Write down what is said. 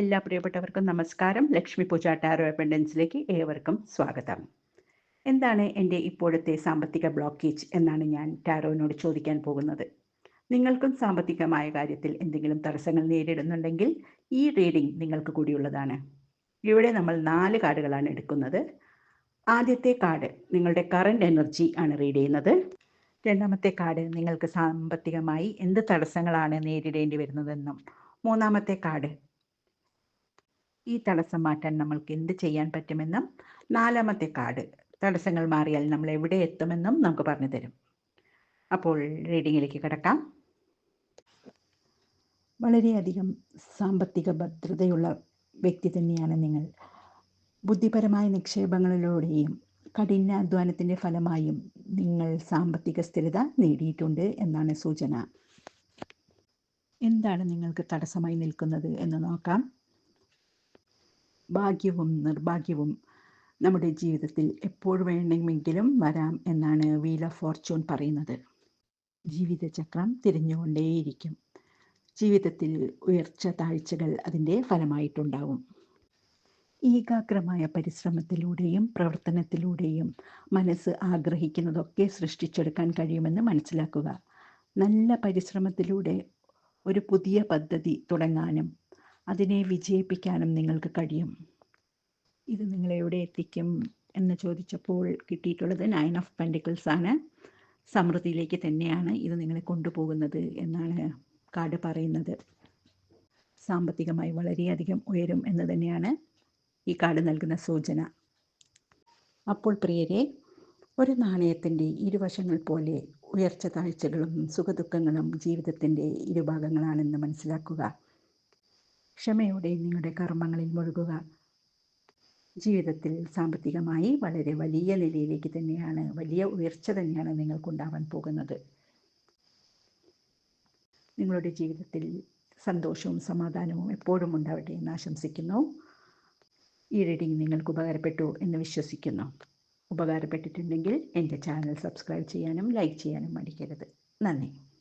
എല്ലാ പ്രിയപ്പെട്ടവർക്കും നമസ്കാരം. ലക്ഷ്മി പൂജ ടാരോ അപ്പൻഡൻസിലേക്ക് ഏവർക്കും സ്വാഗതം. എന്താണ് എന്റെ ഇപ്പോഴത്തെ സാമ്പത്തിക ബ്ലോക്കേജ് എന്നാണ് ഞാൻ ടാരോനോട് ചോദിക്കാൻ പോകുന്നത്. നിങ്ങൾക്കും സാമ്പത്തികമായ കാര്യത്തിൽ എന്തെങ്കിലും തടസ്സങ്ങൾ നേരിടുന്നുണ്ടെങ്കിൽ ഈ റീഡിംഗ് നിങ്ങൾക്ക് കൂടിയുള്ളതാണ്. ഇവിടെ നമ്മൾ നാല് കാർഡുകളാണ് എടുക്കുന്നത്. ആദ്യത്തെ കാർഡ് നിങ്ങളുടെ കറണ്ട് എനർജി ആണ് റീഡ് ചെയ്യുന്നത്. രണ്ടാമത്തെ കാർഡ് നിങ്ങൾക്ക് സാമ്പത്തികമായി എന്ത് തടസ്സങ്ങളാണ് നേരിടേണ്ടി വരുന്നതെന്നും മൂന്നാമത്തെ കാർഡ് ഈ തടസ്സം മാറ്റാൻ നമ്മൾക്ക് എന്ത് ചെയ്യാൻ പറ്റുമെന്നും നാലാമത്തെ കാർഡ് തടസ്സങ്ങൾ മാറിയാൽ നമ്മൾ എവിടെ എത്തുമെന്നും നമുക്ക് പറഞ്ഞു തരും. അപ്പോൾ റീഡിങ്ങിലേക്ക് കിടക്കാം. വളരെയധികം സാമ്പത്തിക ഭദ്രതയുള്ള വ്യക്തി തന്നെയാണ് നിങ്ങൾ. ബുദ്ധിപരമായ നിക്ഷേപങ്ങളിലൂടെയും കഠിനാധ്വാനത്തിന്റെ ഫലമായും നിങ്ങൾ സാമ്പത്തിക സ്ഥിരത നേടിയിട്ടുണ്ട് എന്നാണ് സൂചന. എന്താണ് നിങ്ങൾക്ക് തടസ്സമായി നിൽക്കുന്നത് എന്ന് നോക്കാം. ഭാഗ്യവും നിർഭാഗ്യവും നമ്മുടെ ജീവിതത്തിൽ എപ്പോൾ വേണമെങ്കിലും വരാം എന്നാണ് വീൽ ഓഫ് ഫോർച്യൂൺ പറയുന്നത്. ജീവിതചക്രം തിരിഞ്ഞുകൊണ്ടേയിരിക്കും. ജീവിതത്തിൽ ഉയർച്ച താഴ്ചകൾ അതിന്റെ ഫലമായിട്ടുണ്ടാവും. ഏകാഗ്രമായ പരിശ്രമത്തിലൂടെയും പ്രവർത്തനത്തിലൂടെയും മനസ്സ് ആഗ്രഹിക്കുന്നതൊക്കെ സൃഷ്ടിച്ചെടുക്കാൻ കഴിയുമെന്ന് മനസ്സിലാക്കുക. നല്ല പരിശ്രമത്തിലൂടെ ഒരു പുതിയ പദ്ധതി തുടങ്ങാനും അതിനെ വിജയിപ്പിക്കാനും നിങ്ങൾക്ക് കഴിയും. ഇത് നിങ്ങളെ എവിടെ എത്തിക്കും എന്ന് ചോദിച്ചപ്പോൾ കിട്ടിയിട്ടുള്ളത് നയൻ ഓഫ് പെൻഡിക്കിൾസ് ആണ്. സമൃദ്ധിയിലേക്ക് തന്നെയാണ് ഇത് നിങ്ങളെ കൊണ്ടുപോകുന്നത് എന്നാണ് കാർഡ് പറയുന്നത്. സാമ്പത്തികമായി വളരെയധികം ഉയരും എന്ന് തന്നെയാണ് ഈ കാർഡ് നൽകുന്ന സൂചന. അപ്പോൾ പ്രിയരെ ഒരു നാണയത്തിന്റെ ഇരുവശങ്ങൾ പോലെ ഉയർച്ച താഴ്ചകളും സുഖദുഃഖങ്ങളും ജീവിതത്തിന്റെ ഇരുഭാഗങ്ങളാണെന്ന് മനസ്സിലാക്കുക. ക്ഷമയോടെ നിങ്ങളുടെ കർമ്മങ്ങളിൽ മുഴുകുക. ജീവിതത്തിൽ സാമ്പത്തികമായി വളരെ വലിയ നിലയിലേക്ക് തന്നെയാണ് വലിയ ഉയർച്ച തന്നെയാണ് നിങ്ങൾക്കുണ്ടാവാൻ പോകുന്നത്. നിങ്ങളുടെ ജീവിതത്തിൽ സന്തോഷവും സമാധാനവും എപ്പോഴും ഉണ്ടാവട്ടെ എന്ന് ആശംസിക്കുന്നു. ഈ റീഡിംഗ് നിങ്ങൾക്ക് ഉപകാരപ്പെട്ടു എന്ന് വിശ്വസിക്കുന്നു. ഉപകാരപ്പെട്ടിട്ടുണ്ടെങ്കിൽ എന്റെ ചാനൽ സബ്സ്ക്രൈബ് ചെയ്യാനും ലൈക്ക് ചെയ്യാനും മടിക്കരുത്. നന്ദി.